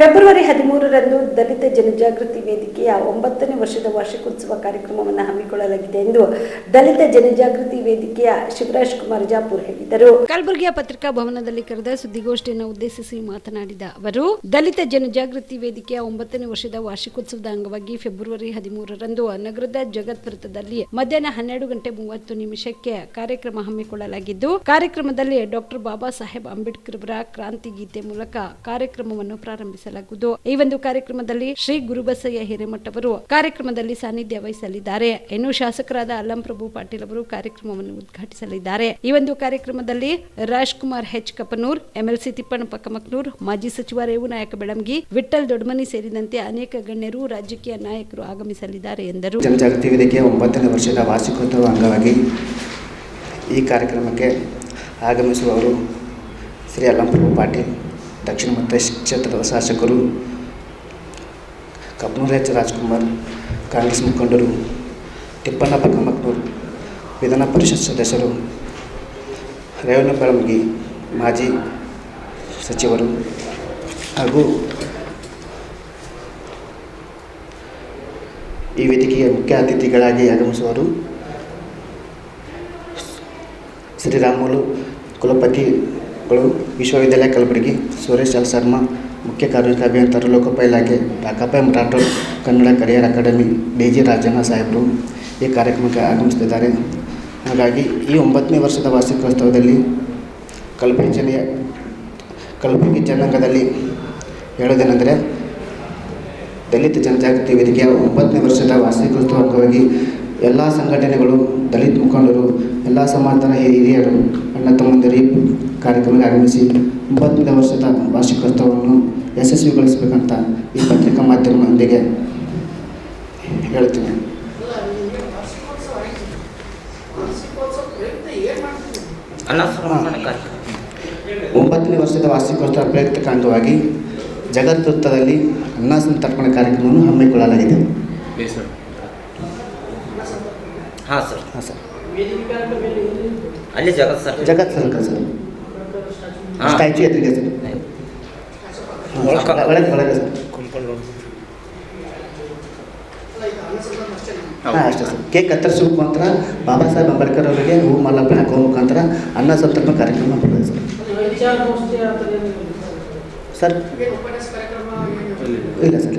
February ಹದಿಮೂರರಂದು ದಲಿತ ಜನಜಾಗೃತಿ ವೇದಿಕೆಯ ಒಂಬತ್ತನೇ ವರ್ಷದ ವಾರ್ಷಿಕೋತ್ಸವ ಕಾರ್ಯಕ್ರಮವನ್ನು ಹಮ್ಮಿಕೊಳ್ಳಲಾಗಿದೆ ಎಂದು ದಲಿತ ಜನಜಾಗೃತಿ ವೇದಿಕೆಯ ಶಿವರಾಜ್ ಕುಮಾರ್ ಜಾಪುರ್ ಹೇಳಿದರು. ಕಲಬುರಗಿಯ ಪತ್ರಿಕಾ ಭವನದಲ್ಲಿ ಕರೆದ ಸುದ್ದಿಗೋಷ್ಠಿಯನ್ನು ಉದ್ದೇಶಿಸಿ ಮಾತನಾಡಿದ ಅವರು, ದಲಿತ ಜನಜಾಗೃತಿ ವೇದಿಕೆಯ ಒಂಬತ್ತನೇ ವರ್ಷದ ವಾರ್ಷಿಕೋತ್ಸವದ ಅಂಗವಾಗಿ ಫೆಬ್ರವರಿ ಹದಿಮೂರರಂದು ನಗರದ ಜಗತ್ ವೃತ್ತದಲ್ಲಿ ಮಧ್ಯಾಹ್ನ ಹನ್ನೆರಡು ಗಂಟೆ ಮೂವತ್ತು ನಿಮಿಷಕ್ಕೆ ಕಾರ್ಯಕ್ರಮ ಹಮ್ಮಿಕೊಳ್ಳಲಾಗಿದ್ದು, ಕಾರ್ಯಕ್ರಮದಲ್ಲಿ ಡಾಕ್ಟರ್ ಬಾಬಾ ಸಾಹೇಬ್ ಅಂಬೇಡ್ಕರ್ ಅವರ ಕ್ರಾಂತಿ ಗೀತೆ ಮೂಲಕ ಕಾರ್ಯಕ್ರಮವನ್ನು ಪ್ರಾರಂಭಿಸಲಾಗುವುದು ಈ ಒಂದು ಕಾರ್ಯಕ್ರಮದಲ್ಲಿ ಶ್ರೀ ಗುರುಬಸಯ್ಯ ಹಿರೇಮಠ ಅವರು ಕಾರ್ಯಕ್ರಮದಲ್ಲಿ ಸಾನ್ನಿಧ್ಯ ವಹಿಸಲಿದ್ದಾರೆ. ಇನ್ನು ಶಾಸಕರಾದ ಅಲ್ಲಂ ಪ್ರಭು ಪಾಟೀಲ್ ಅವರು ಕಾರ್ಯಕ್ರಮವನ್ನು ಉದ್ಘಾಟಿಸಲಿದ್ದಾರೆ. ಈ ಒಂದು ಕಾರ್ಯಕ್ರಮದಲ್ಲಿ ರಾಜ್ಕುಮಾರ್ ಹೆಚ್ ಕಪನೂರ್, ಎಂಎಲ್ಸಿ ತಿಪ್ಪಣ್ಣ ಕಮಕ್ನೂರ್ ಮಾಜಿ ಸಚಿವ ರೇವುನಾಯಕ ಬೆಳಂಗಿ ವಿಠಲ್ ದೊಡ್ಮನಿ ಸೇರಿದಂತೆ ಅನೇಕ ಗಣ್ಯರು ರಾಜಕೀಯ ನಾಯಕರು ಆಗಮಿಸಲಿದ್ದಾರೆ ಎಂದರು. ಜನಜಾಗೃತಿ ವೇದಿಕೆಯ ಒಂಬತ್ತನೇ ವರ್ಷದ ವಾರ್ಷಿಕೋತ್ಸವ ಅಂಗವಾಗಿ ಈ ಕಾರ್ಯಕ್ರಮಕ್ಕೆ ಆಗಮಿಸುವವರು ಶ್ರೀ ಅಲ್ಲಂಪ್ರಭು ಪಾಟೀಲ್. ದಕ್ಷಿಣ ಮತ ಕ್ಷೇತ್ರದ ಶಾಸಕರು ಕಪ್ನೂರ್ ಎಚ್ ರಾಜ್ಕುಮಾರ್ ಕಾಂಗ್ರೆಸ್ ಮುಖಂಡರು ತಿಪ್ಪಣ್ಣಪ್ಪ ಕಮಕ್ನೂರ್ ವಿಧಾನ ಪರಿಷತ್ ಸದಸ್ಯರು ರೇವಣ ಬೆಳಮಗಿ ಮಾಜಿ ಸಚಿವರು ಹಾಗೂ ಈ ವೇದಿಕೆಯ ಮುಖ್ಯ ಅತಿಥಿಗಳಾಗಿ ಆಗಮಿಸುವರು ಶ್ರೀರಾಮುಲು ಕುಲಪತಿಗಳು ವಿಶ್ವವಿದ್ಯಾಲಯ ಕಲಬುರಗಿ, ಸುರೇಶ್ ಎಲ್ ಶರ್ಮಾ, ಮುಖ್ಯ ಕಾರ್ಮಿಕ ಅಭಿಯಂತರ ಲೋಕಪ ಇಲಾಖೆ ಡಾಕಾಪಾಯ್ Rathod, Kannada career academy D G Rajanna ಸಾಹೇಬರು ಈ ಕಾರ್ಯಕ್ರಮಕ್ಕೆ ಆಗಮಿಸುತ್ತಿದ್ದಾರೆ. ಹಾಗಾಗಿ ಈ ಒಂಬತ್ತನೇ ವರ್ಷದ ವಾರ್ಷಿಕೋತ್ಸವದಲ್ಲಿ ಕಲಬುರಗಿ ಜಿಲ್ಲೆಯ, ಕಲಬುರಗಿ ಜನಾಂಗದಲ್ಲಿ ಹೇಳೋದೇನೆಂದರೆ, ದಲಿತ ಜನಜಾಗೃತಿ ವೇದಿಕೆಯ ಒಂಬತ್ತನೇ ವರ್ಷದ ವಾರ್ಷಿಕೋತ್ಸವ ಅಂಗವಾಗಿ ಎಲ್ಲ ಸಂಘಟನೆಗಳು ದಲಿತ ಮುಖಂಡರು ಎಲ್ಲ ಸಮಾಜದ ಹಿರಿಯರು ಅಣ್ಣ ತಮ್ಮಂದಿರು ಈ ಕಾರ್ಯಕ್ರಮಕ್ಕೆ ಆಗಮಿಸಿ ಒಂಬತ್ತನೇ ವರ್ಷದ ವಾರ್ಷಿಕೋತ್ಸವವನ್ನು ಯಶಸ್ವಿಗೊಳಿಸಬೇಕಂತ ಈ ಪತ್ರಿಕಾ ಮಾಧ್ಯಮದೊಂದಿಗೆ ಹೇಳ್ತೀನಿ. ಒಂಬತ್ತನೇ ವರ್ಷದ ವಾರ್ಷಿಕೋತ್ಸವ ಪ್ರಯುಕ್ತ ಅಂಗವಾಗಿ ಜಗತ್ ವೃತ್ತದಲ್ಲಿ ಅನ್ನ ಸಂತರ್ಪಣೆ ಕಾರ್ಯಕ್ರಮವನ್ನು ಹಮ್ಮಿಕೊಳ್ಳಲಾಗಿದೆ. ಹಾಂ ಸರ್. ಹಾಂ ಸರ್. ಅಲ್ಲಿ ಜಗತ್ ಸರ್. ಜಗತ್ ಸರ್ ಹಾಂ. ಸ್ಟ್ಯಾಚ್ಯೂ ಎದುರಿಗೆ ಸರ್. ಒಳಗೆ ಒಳಗೆ ಸರ್. ಹಾಂ ಅಷ್ಟೇ ಸರ್. ಕೇಕ್ ಕತ್ತರಿಸೋ ಮುಖಾಂತರ ಬಾಬಾ ಸಾಹೇಬ್ ಅಂಬೇಡ್ಕರ್ ಅವರಿಗೆ ಹೂ ಮಾಲಾರ್ಪಣೆ ಹಾಕುವ ಮುಖಾಂತರ ಅನ್ನ ಸಂತರ್ಪ ಕಾರ್ಯಕ್ರಮ ಬರ್ತದೆ ಸರ್. ಸರ್. ಇಲ್ಲ ಸರ್.